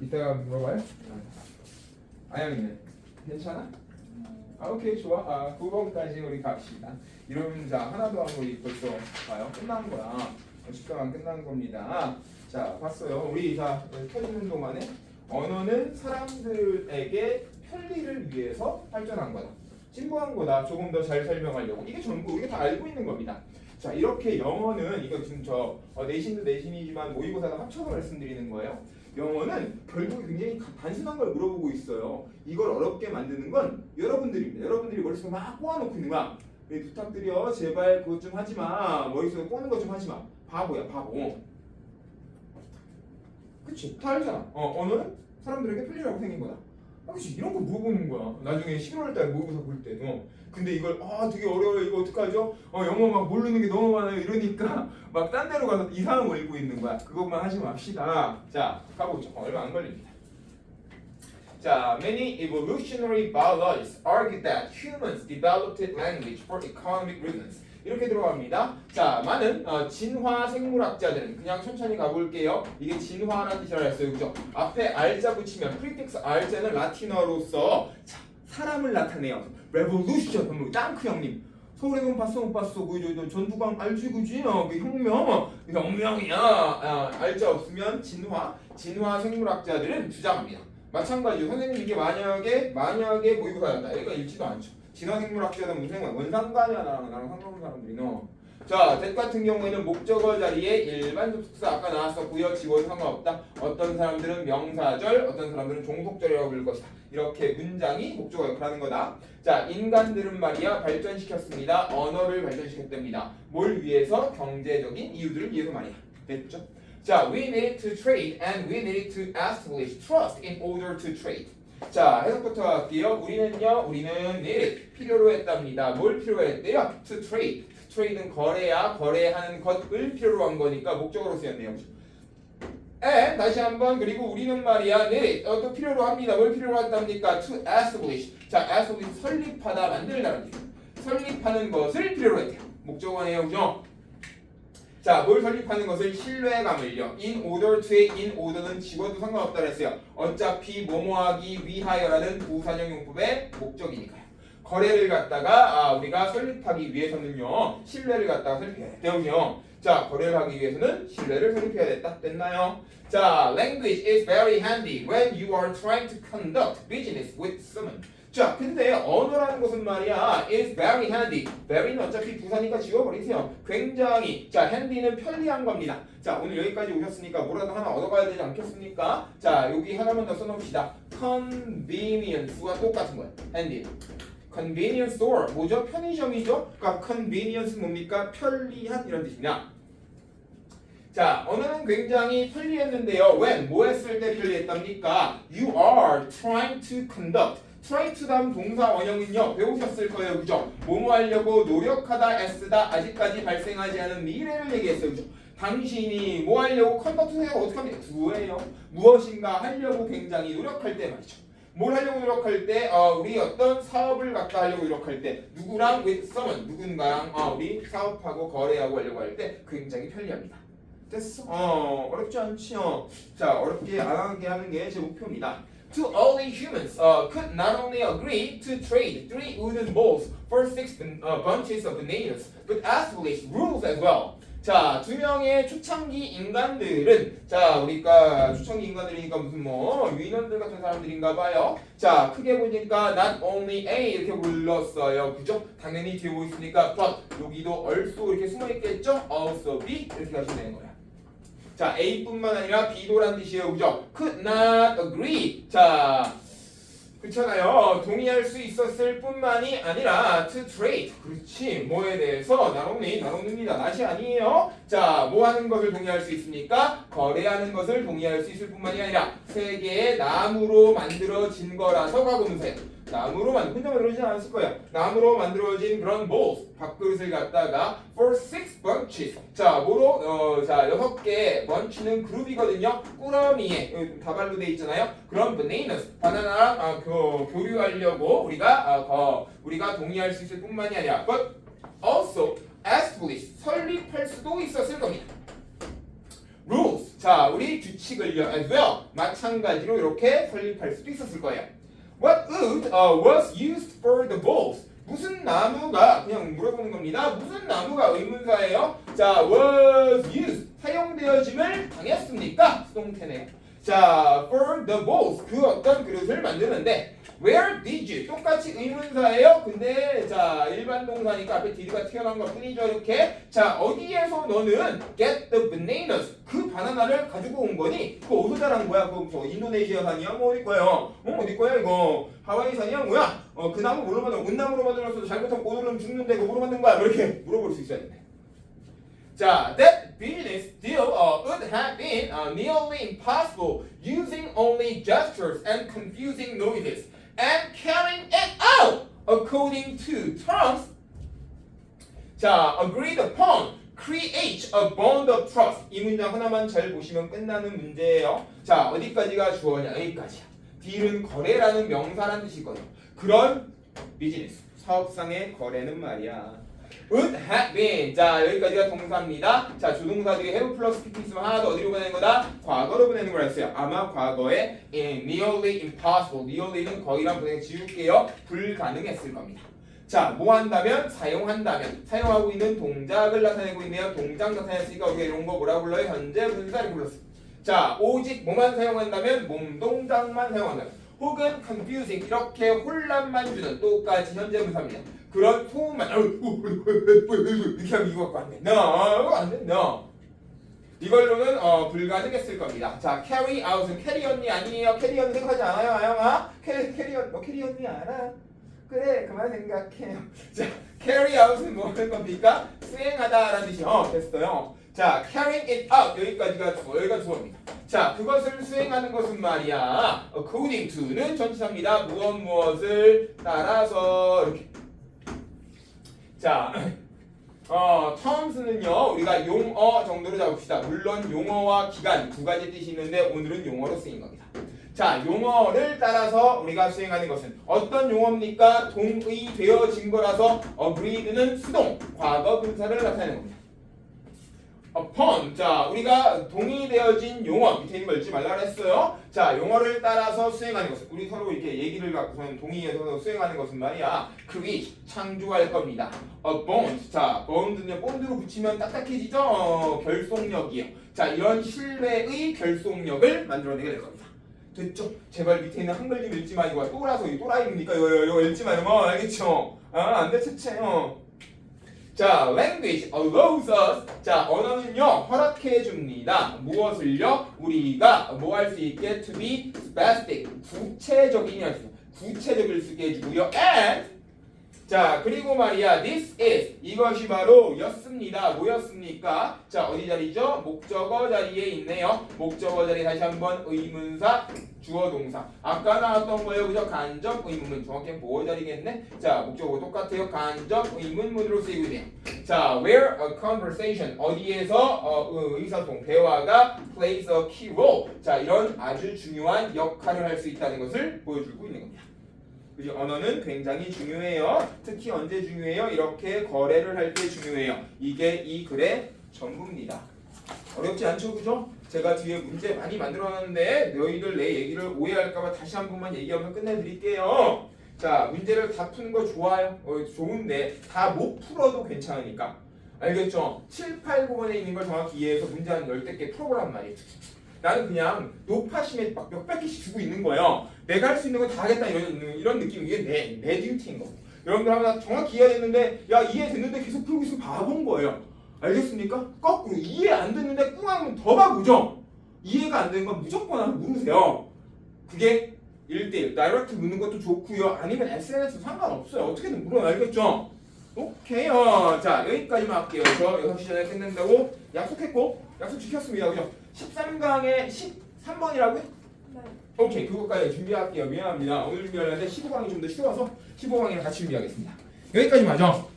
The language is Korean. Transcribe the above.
이따가 물어봐요. 아영이는 괜찮아? 아 오케이 좋아. 아 9번까지 우리 갑시다. 이러면 자 하나도 안 우리 벌써 봐요. 끝난 거야. 10분만 끝난 겁니다. 자 봤어요. 우리 자 켜지는 동안에 언어는 사람들에게 편리를 위해서 발전한 거다. 진보한 거다. 조금 더 잘 설명하려고. 이게 전부 우리가 다 알고 있는 겁니다. 자 이렇게 영어는 이거 지금 저 어, 내신도 내신이지만 모의고사도 합쳐서 말씀드리는 거예요. 영어는 결국 굉장히 가- 단순한 걸 물어보고 있어요. 이걸 어렵게 만드는 건 여러분들입니다. 여러분들이 머릿속에 막 꼬아놓고 있는 거야. 네, 부탁드려 제발 그것 좀 하지 마. 머릿속에 꼬는 것 좀 하지 마. 바보야 바보. 그치? 다 알잖아. 어, 언어는 사람들에게 편리라고 생긴 거다. 아, 그치? 이런 거 물어보는 거야. 나중에 11월 달 모의고사 볼 때도. 근데 이걸 아 되게 어려워요. 이거 어떡하죠? 어 영어 막 모르는 게 너무 많아요. 이러니까 막 딴 데로 가서 이상한 거 읽고 있는 거야. 그것만 하지 맙시다. 자 가보죠. 어, 얼마 안 걸립니다. 자, many evolutionary biologists argue that humans developed language for economic reasons. 이렇게 들어갑니다. 자, 많은 어, 진화 생물학자들은 그냥 천천히 가볼게요. 이게 진화라는 뜻이라 했어요, 그죠? 앞에 알자 붙이면 프리픽스 알자는 라틴어로서 자, 사람을 나타내요. revolution, 그럼 땅크 형님. 서울에 건 봤어 못 봤어 그 전두광 알지 그지 어, 그 혁명 그 혁명이야 아, 알자 없으면 진화 진화 생물학자들은 주장합니다 마찬가지로 선생님 이게 만약에 만약에 모의고사였다 얘가 읽지도 않죠 진화 생물학자는 무슨 상관이야 나랑 상관없는 사람들이 너. 자, that 같은 경우에는 목적어 자리에 일반 접속사 아까 나왔었고요. 지워도 상관없다. 어떤 사람들은 명사절, 어떤 사람들은 종속절이라고 부를 것이다. 이렇게 문장이 목적어 역할을 하는 거다. 자, 인간들은 말이야 발전시켰습니다. 언어를 발전시켰답니다. 뭘 위해서? 경제적인 이유들을 위해서 말이야. 됐죠? 자, we needed to trade and we needed to establish trust in order to trade. 자, 해석부터 할게요. 우리는요, 우리는 needed 필요로 했답니다. 뭘 필요로 했대요? To trade. 트레이드는 거래야 거래하는 것을 필요로 한 거니까 목적으로 쓰였네요. and 다시 한번 그리고 우리는 말이야 네, 어, 또 필요로 합니다. 뭘 필요로 한답니까? to establish. 자, establish 설립하다 만들다는 뜻. 설립하는 것을 필요로 했대요. 목적어네요. 그죠? 자, 뭘 설립하는 것을 신뢰감을요. in order to의 in order는 지워도 상관없다 그랬어요. 어차피 뭐뭐하기 위하여라는 부사적 용법의 목적이니까요. 거래를 갖다가 아, 우리가 설립하기 위해서는요 신뢰를 갖다가 설립해야 돼요. 자 거래를 하기 위해서는 신뢰를 설립해야 됐다. 됐나요? 자 language is very handy when you are trying to conduct business with someone. 자 근데 언어라는 것은 말이야 is very handy. very는 어차피 부사니까 지워버리세요. 굉장히 자 handy는 편리한 겁니다. 자 오늘 여기까지 오셨으니까 뭐라도 하나 얻어가야 되지 않겠습니까? 자 여기 하나만 더 써놓읍시다. convenience와 똑같은 거예요. handy. convenience store 뭐죠? 편의점이죠. 그러니까 convenience 뭡니까? 편리한 이런 뜻입니다. 자, 언어는 굉장히 편리했는데요. when 뭐 했을 때 편리했답니까? You are trying to conduct. 다음 동사 원형은요 배우셨을 거예요, 그죠? 뭐뭐 하려고 노력하다, 애쓰다 아직까지 발생하지 않은 미래를 얘기했어요, 그죠? 당신이 뭐 하려고 생각 어떻게 합니까? 두예요. 무엇인가 하려고 굉장히 노력할 때 말이죠. 뭘 하려고 노력할 때, 어, 우리 어떤 사업을 갖다 하려고 노력할 때, 누구랑 with someone, 누군가랑 어, 우리 사업하고 거래하고 하려고 할 때 굉장히 편리합니다. 됐어? 어, 어렵지 않지요? 자, 어렵게 안 하게 하는 게 제 목표입니다. To only humans uh, could not only agree to trade three wooden bowls for six uh, bunches of bananas, but established rules as well. 자, 두 명의 초창기 인간들은 자, 우리가 초창기 인간들이니까 무슨 뭐 유인원들 같은 사람들인가 봐요. 자, 크게 보니까 not only A 이렇게 불렀어요. 그죠? 당연히 뒤에 뭐 있으니까 but 여기도 also 이렇게 숨어 있겠죠? also B 이렇게 가시면 되는 거야. 자, A뿐만 아니라 B도란 뜻이에요. 그죠? could not agree. 자, 그렇잖아요. 동의할 수 있었을 뿐만이 아니라 to trade. 그렇지. 뭐에 대해서 나눠니 나눠입니다. 낫이 아니에요. 자, 뭐 하는 것을 동의할 수 있습니까? 거래하는 것을 동의할 수 있을 뿐만이 아니라 세 개의 나무로 만들어진 거라서 가보면서요. 나무로 만 혼자 만들어지지 않았을 거예요. 나무로 만들어진 그런 bowls 밥그릇을 갖다가 for six bunches. 자, 뭐로 어, 자 여섯 개 bunch는 그룹이거든요. 꾸러미에 여기 다발로 돼 있잖아요. 그런 bananas 바나나랑 아, 그, 교류하려고 우리가 아, 어, 우리가 동의할 수 있을 뿐만이 아니라 but also establish 설립할 수도 있었을 겁니다. rules 자, 우리 규칙을요, as well. 마찬가지로 이렇게 설립할 수도 있었을 거예요. What wood uh, was used for the balls? 무슨 나무가 그냥 물어보는 겁니다. 무슨 나무가 의문사예요? 자, was used 사용되어짐을 당했습니까? 수동태네요. 자, for the balls 그 어떤 그릇을 만드는데 Where did you? 똑같이 의문사예요. 근데 자 일반 동사니까 앞에 did가 튀어나온 것 뿐이죠. 이렇게 자 어디에서 너는 get the bananas 그 바나나를 가지고 온 거니? 그거 어디서 자란 거야? 그거 뭐 인도네시아산이야? 뭐 어디 거야? 어 어디 거야 이거? 하와이산이야? 뭐야? 어그 나무 뭘로 만든? 은나무로 만들었어도 잘못하면 꼬들면 죽는데 그거 뭐로 만든 거야? 뭐 이렇게 물어볼 수 있어야 돼. 자, that business deal uh, would have been uh, nearly impossible using only gestures and confusing noises and carrying it out according to terms 자, agreed upon create a bond of trust 이 문장 하나만 잘 보시면 끝나는 문제예요. 자, 어디까지가 주어냐? 여기까지야. 딜은 거래라는 명사란 뜻이거든요. 그런 비즈니스, 사업상의 거래는 말이야. Would have been. 자, 여기까지가 동사입니다. 자, 조동사들이 have 플러스 pt 있으면 하나 더 어디로 보내는 거다? 과거로 보내는 거라 했어요. 아마 과거에 in nearly impossible. nearly는 거의란 보내 지울게요. 불가능했을 겁니다. 자, 뭐 한다면? 사용한다면. 사용하고 있는 동작을 나타내고 있네요. 동작 나타냈으니까 우리가 이런 거 뭐라 불러요? 현재 분사를 불렀어요. 자, 오직 뭐만 사용한다면? 몸 동작만 사용한다면. 혹은 confusing 이렇게 혼란만 주는 똑같이 현재 분사입니다. 그런 소음만 어, 어, 어, 어, 어, 이렇게 하면 이거 갖고 안 이거 안 돼. No. 이걸로는 어, 불가능했을 겁니다. 자, carry out은 캐리 언니 아니에요. 캐리 언니 생각하지 않아요, 아영아? 캐리 캐리 언, 너 캐리 언니 알아? 그래, 그만 생각해요. 자, carry out은 뭐 하는 겁니까? 수행하다라는 뜻이 어 됐어요. 자, carrying it out 여기까지가 주어, 여기가 주어입니다. 자, 그것을 수행하는 것은 말이야. according to는 전치사입니다. 무엇 무엇을 따라서 이렇게. 자, 어, terms는요 우리가 용어 정도로 잡읍시다. 물론 용어와 기간 두 가지 뜻이 있는데 오늘은 용어로 쓰인 겁니다. 자, 용어를 따라서 우리가 수행하는 것은 어떤 용어입니까? 동의되어진 거라서 agreed는 수동, 과거 분사를 나타내는 겁니다. Upon, 자, 우리가 동의되어진 용어 밑에 있는 거 읽지 말라 그랬어요. 자, 용어를 따라서 수행하는 것은 우리 서로 이렇게 얘기를 갖고서는 동의해서 수행하는 것은 말이야. create, 창조할 겁니다. bond, 자, bond는요 본드로 붙이면 딱딱해지죠. 어, 결속력이요. 자, 이런 신뢰의 결속력을 만들어내게 될 겁니다. 됐죠? 제발 밑에 있는 한글 좀 읽지 마시고 또라서 이 또라이입니까? 이거, 이거, 이거 읽지 말고 어, 알겠죠? 아, 안돼 채채. 어. 자, language allows us. 자, 언어는요 허락해 줍니다. 무엇을요? 우리가 뭐 할 수 있게 to be specific, 구체적인 구체적일 수 있게 해주고요. and 자, 그리고 말이야, this is 이것이 바로 였습니다. 뭐였습니까? 자, 어디 자리죠? 목적어 자리에 있네요. 목적어 자리 다시 한번 의문사, 주어 동사. 아까 나왔던 거예요. 그죠? 간접 의문문. 정확히 보어 자리겠네. 자, 목적어 똑같아요. 간접 의문문으로 쓰이고 있네요. 자, where a conversation 어디에서 어, 어, 의사소통 대화가 plays a key role. 자, 이런 아주 중요한 역할을 할 수 있다는 것을 보여주고 있는 겁니다. 그지 언어는 굉장히 중요해요. 특히 언제 중요해요? 이렇게 거래를 할 때 중요해요. 이게 이 글의 전부입니다. 어렵지 않죠, 그죠? 제가 뒤에 문제 많이 만들어놨는데 너희들 내 얘기를 오해할까봐 다시 한 번만 얘기하면 끝내드릴게요. 자, 문제를 다 푸는 거 좋아요. 어, 좋은데 다 못 풀어도 괜찮으니까. 알겠죠? 7, 8, 9번에 있는 걸 정확히 이해해서 문제 한 10개 개 풀어보란 말이에요. 나는 그냥 높아심에 막 몇백 개씩 주고 있는 거예요. 내가 할 수 있는 거다 하겠다 이런 이런 느낌 이게 내 내 듀티인 거. 여러분들 하나 정확히 이해했는데 야 이해됐는데 계속 풀고 있으면 바본 거예요. 알겠습니까? 거꾸로 이해 안 됐는데 꿍하면 더 바보죠. 이해가 안 되는 건 무조건 한번 물으세요. 그게 1대1 다이렉트 묻는 것도 좋고요. 아니면 SNS 상관없어요. 어떻게든 물어요. 알겠죠? 오케이요. 자 여기까지만 할게요. 저 6시 전에 끝낸다고 약속했고 약속 지켰습니다. 그죠? 13강에 13번이라고요? 네. 오케이 그것까지 준비할게요. 미안합니다. 오늘 준비하려는데 15강이 좀 더 쉬워서 15강이랑 같이 준비하겠습니다. 여기까지 맞죠?